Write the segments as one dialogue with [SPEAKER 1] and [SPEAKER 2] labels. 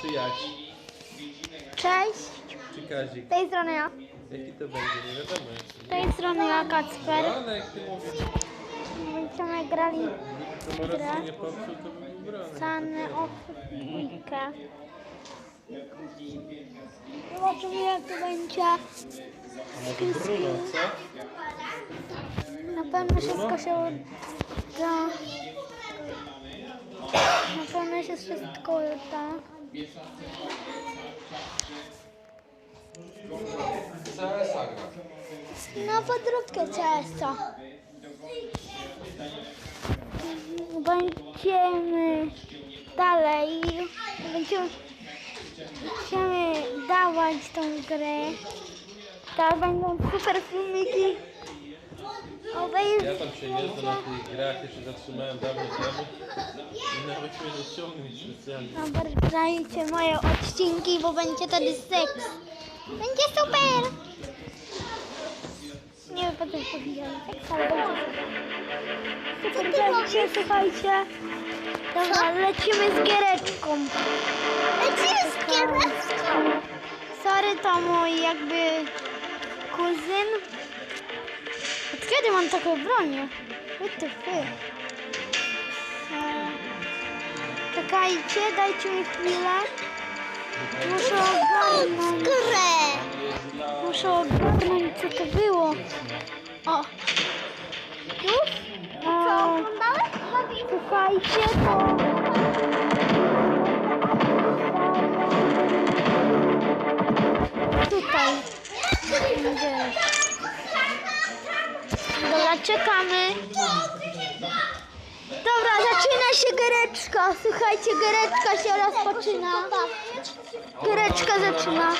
[SPEAKER 1] Czy Jaś?
[SPEAKER 2] Cześć,
[SPEAKER 1] Czy Kazik?
[SPEAKER 2] z tej strony ja.
[SPEAKER 1] Jaki to będzie? Nie wiadomo.
[SPEAKER 2] Z tej strony ja, Kacper.
[SPEAKER 1] Ale jak ty mówisz,
[SPEAKER 2] Będziemy grali
[SPEAKER 1] to może nie popsuł, to by był.
[SPEAKER 2] Sunny of. Zobaczymy jak to będzie.
[SPEAKER 1] A może Bruno, co?
[SPEAKER 2] Na pewno wszystko się uda. Na pewno się wszystko uda.
[SPEAKER 3] CSA gra.
[SPEAKER 2] Na podróbkę CS-a. Będziemy dalej. Będziemy, będziemy dawać tą grę. Teraz będą super filmiki. Obejrzyj.
[SPEAKER 1] Ja tam się jeżdżę na tych grach, się zatrzymałem dawno temu. Nie ściągnąć specjalnie.
[SPEAKER 2] Oglądajcie moje odcinki, bo będzie wtedy seks. Będzie super! Nie wiem, potem powiedziałem seks, ale będzie super. Super będzie, słuchajcie. Dobra, lecimy z giereczką. Lecimy z giereczką? Sorry, to mój jakby kuzyn. Od kiedy mam taką bronię? What the fuck? Czekajcie, dajcie mi chwilę. Muszę ogarnąć. Muszę ogarnąć, co to było. O. Już? O. Słuchajcie, to... Tutaj. Dobra, czekamy. Się giereczka. Słuchajcie, giereczka się rozpoczyna. Giereczka zaczyna.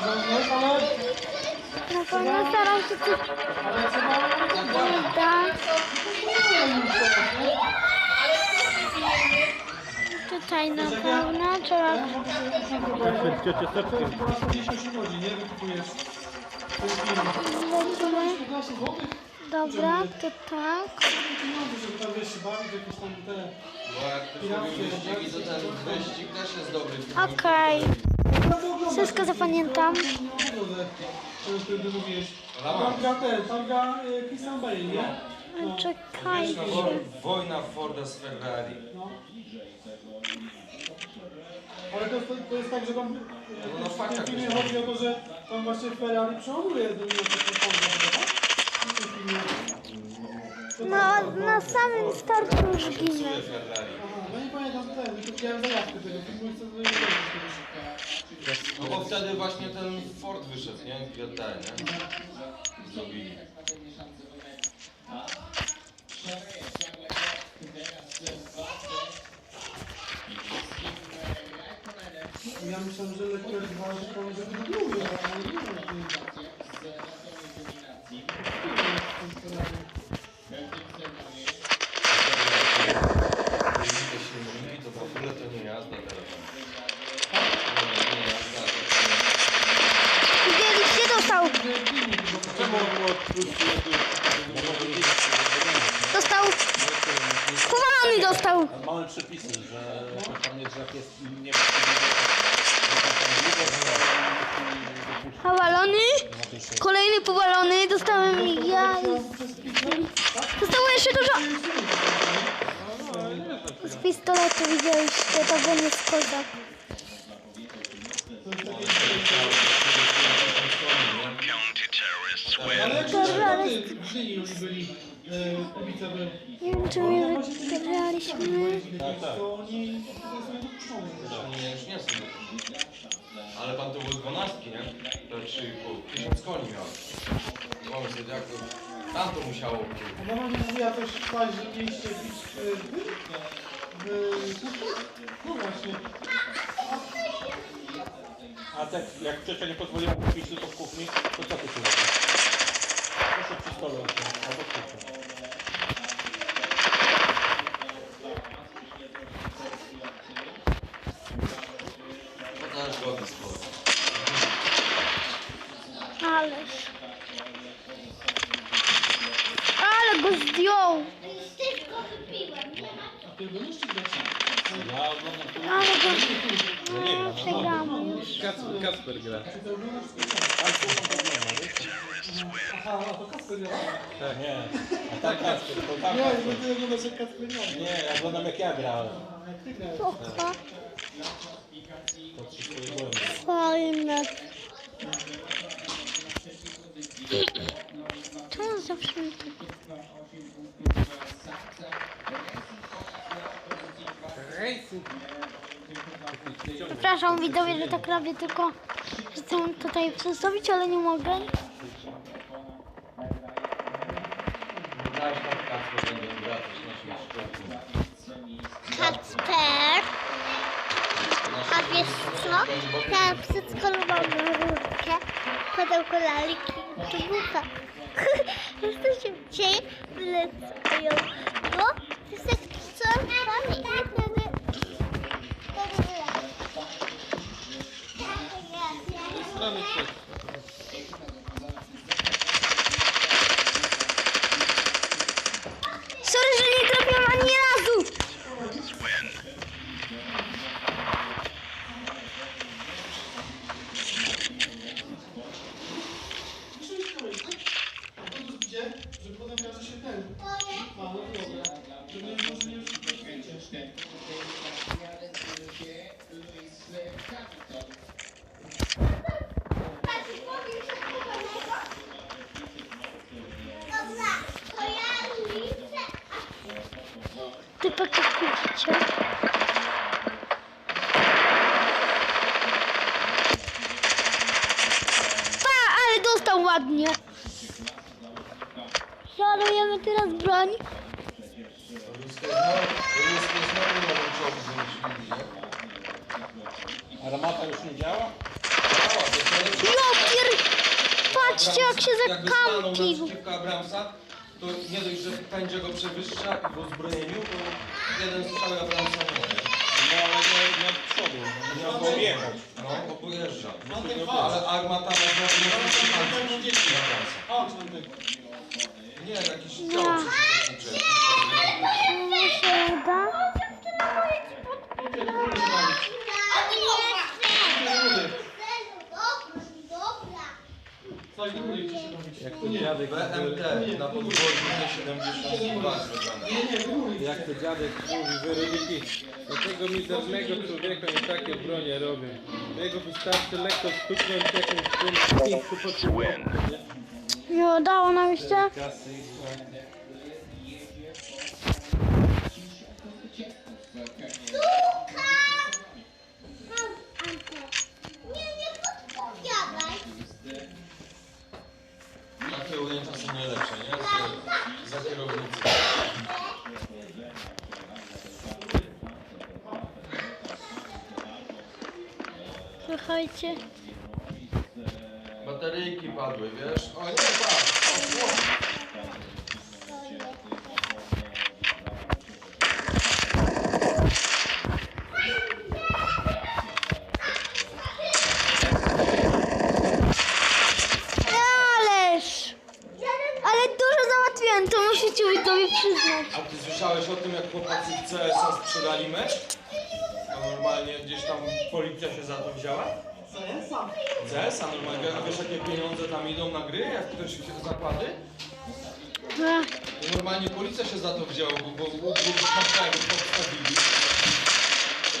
[SPEAKER 4] Dzwonek, ale...
[SPEAKER 2] Na pewno staram się coś dać. Tutaj na pewno trzeba...
[SPEAKER 1] Tak, ciocię sepkę.
[SPEAKER 4] 58 godzin, nie? Wykupujesz. To jest film.
[SPEAKER 2] Lecimy.
[SPEAKER 4] 15 zł?
[SPEAKER 2] Dobra, to tak. Okej.
[SPEAKER 4] No to oglądaj.
[SPEAKER 2] Wszystko zapamiętam.
[SPEAKER 4] Christian Bale, nie? No.
[SPEAKER 2] Czekajcie.
[SPEAKER 3] Wojna Forda z Ferrari.
[SPEAKER 4] Ale to, to, jest tak, że tam
[SPEAKER 3] No, no,
[SPEAKER 4] w tym filmie
[SPEAKER 3] jest.
[SPEAKER 4] chodzi o to, że tam właśnie Ferrari przeładuje z nimi tak?
[SPEAKER 2] No, na samym starcie już ginę.
[SPEAKER 4] No nie pamiętam ten, tylko widziałem zajawkę tego filmu i chcę
[SPEAKER 3] No bo wtedy właśnie ten Ford wyszedł, nie? GT, nie? Zrobili.
[SPEAKER 4] Ja myślałem, że Leclerc 2, że to będzie drugi, ale nie wiem,
[SPEAKER 3] Te silniki to w ogóle to nie jazda teraz. Nie, nie jazda.
[SPEAKER 2] Widzieliście, dostał.
[SPEAKER 1] Czemu on mu odpuścił?
[SPEAKER 2] Dostał. Powalony dostał.
[SPEAKER 5] Małe przepisy, że tam nie drzew jest nie
[SPEAKER 2] Powalony. Kolejny powalony. Dostałem ja. Zostało jeszcze dużo. Z pistoletu widzieliście, to był nie
[SPEAKER 4] oni byli, e.
[SPEAKER 2] Nie wiem, czy my wygraliśmy.
[SPEAKER 4] To oni tutaj sobie dopuszczone.
[SPEAKER 3] Nie, już nie są. Ale pan to były dwunastki, nie? To 3,5. Tysiąc koni miał. Mamy sobie jak to... Tam to musiało być.
[SPEAKER 4] Mama mi mówiła też spać, że mieliście pić e, w tym? W- No właśnie.
[SPEAKER 5] A tak jak ciocia nie pozwoliła kupić tylko w kuchni,
[SPEAKER 2] go zdjął.
[SPEAKER 4] A ty byłeś czy gracie?
[SPEAKER 5] Ja oglądam tu.
[SPEAKER 2] Ale go...
[SPEAKER 5] No nie
[SPEAKER 2] Przegramy już.
[SPEAKER 1] Kacper, Kacper gra.
[SPEAKER 4] Nie?
[SPEAKER 5] nie ma?
[SPEAKER 4] Aha, to Kasper nie ma.
[SPEAKER 5] Nie. A tak Kacper, to tam
[SPEAKER 4] Nie, bo ty oglądasz jak Kasper nie ma.
[SPEAKER 5] Nie, ja oglądam jak ja grałem.
[SPEAKER 4] A jak ty grałeś?
[SPEAKER 2] Opa.
[SPEAKER 5] To wszystko byłem.
[SPEAKER 2] Fajne. Czemu zawsze mi tak... Przepraszam widzowie, że tak robię, tylko chcę tutaj przedstawić, ale nie mogę.
[SPEAKER 3] Kacper
[SPEAKER 2] a wiesz co? Ja przedskolowałam na rurkę, pudełko lalki i buka. Wiesz co się dzieje? Wlecają go, to jest jak co? Tam ładnie. Szarujemy teraz broń.
[SPEAKER 5] Armata już nie działa?
[SPEAKER 3] Działa, to jest najlepsze.
[SPEAKER 2] Ja pier... Patrzcie jak się
[SPEAKER 3] Jakby stanął
[SPEAKER 2] zakampił.
[SPEAKER 3] Abramsa, to nie dość, że pędzie go przewyższa i w uzbrojeniu, to jeden strzał Abramsa nie ma.
[SPEAKER 5] No ale nie, nie od przodu. Nie go jechać.
[SPEAKER 3] No, bo pojeżdża.
[SPEAKER 4] Mam ten
[SPEAKER 3] Ale armata nie
[SPEAKER 4] pewno dzieci.
[SPEAKER 3] Abramsa.
[SPEAKER 4] Chodź, mam tego.
[SPEAKER 3] Nie, jakiś przeciwniczy.
[SPEAKER 2] Mu się uda.
[SPEAKER 4] Chodź, do góry gdzie się bawić.
[SPEAKER 1] Jak to dziadek,
[SPEAKER 3] BMT na podwórzu T-72 zrobione.
[SPEAKER 4] Nie, nie, do góry.
[SPEAKER 1] jak to dziadek mówi, wyrobiki. Do tego mizernego człowieka nie takie bronie robią. Jego wystarczy lekko stuknąć jakimś tym tym łebkiem, nie?
[SPEAKER 2] Nie udało nam jeszcze.
[SPEAKER 3] Takie ujęcia są najlepsze, nie? Za, za kierownicą.
[SPEAKER 2] Słuchajcie.
[SPEAKER 3] Bateryjki padły, wiesz? O nie, patrz! O, o.
[SPEAKER 2] Ależ! Ale dużo załatwiłem, to musicie mi tobie przyznać.
[SPEAKER 3] A ty słyszałeś o tym, jak chłopacy w CSA sprzedali mecz? To normalnie gdzieś tam policja się za to wzięła?
[SPEAKER 4] Sam.
[SPEAKER 3] CSA normalnie, a wiesz jakie pieniądze tam idą na gry, jak ktoś się zakłady? To normalnie policja się za to wzięła, bo, bo łuk był naprawdę podstawili.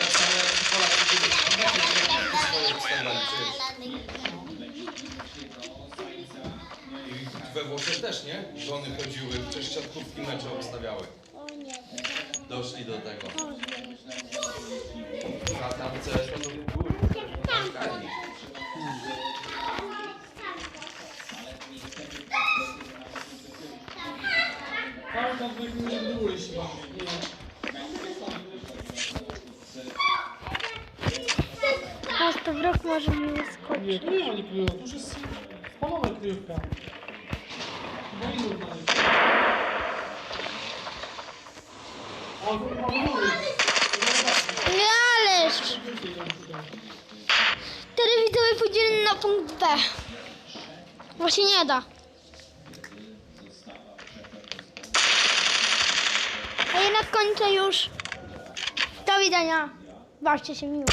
[SPEAKER 3] Tak samo jak ci Polacy, kiedy mecze swoje wstawiali przecież. I we Włoszech też, nie? Żony chodziły, przecież siatkówki mecze obstawiały. Doszli do tego. A tam CS to był Kali.
[SPEAKER 4] Tam, tam, żeby do góry się bawić. Nie.
[SPEAKER 2] Teraz to wrok może
[SPEAKER 4] góry.
[SPEAKER 2] Nie, ależ! jedziemy na punkt B. Się nie da. A jednak kończę już. Do widzenia. Bawcie się miło.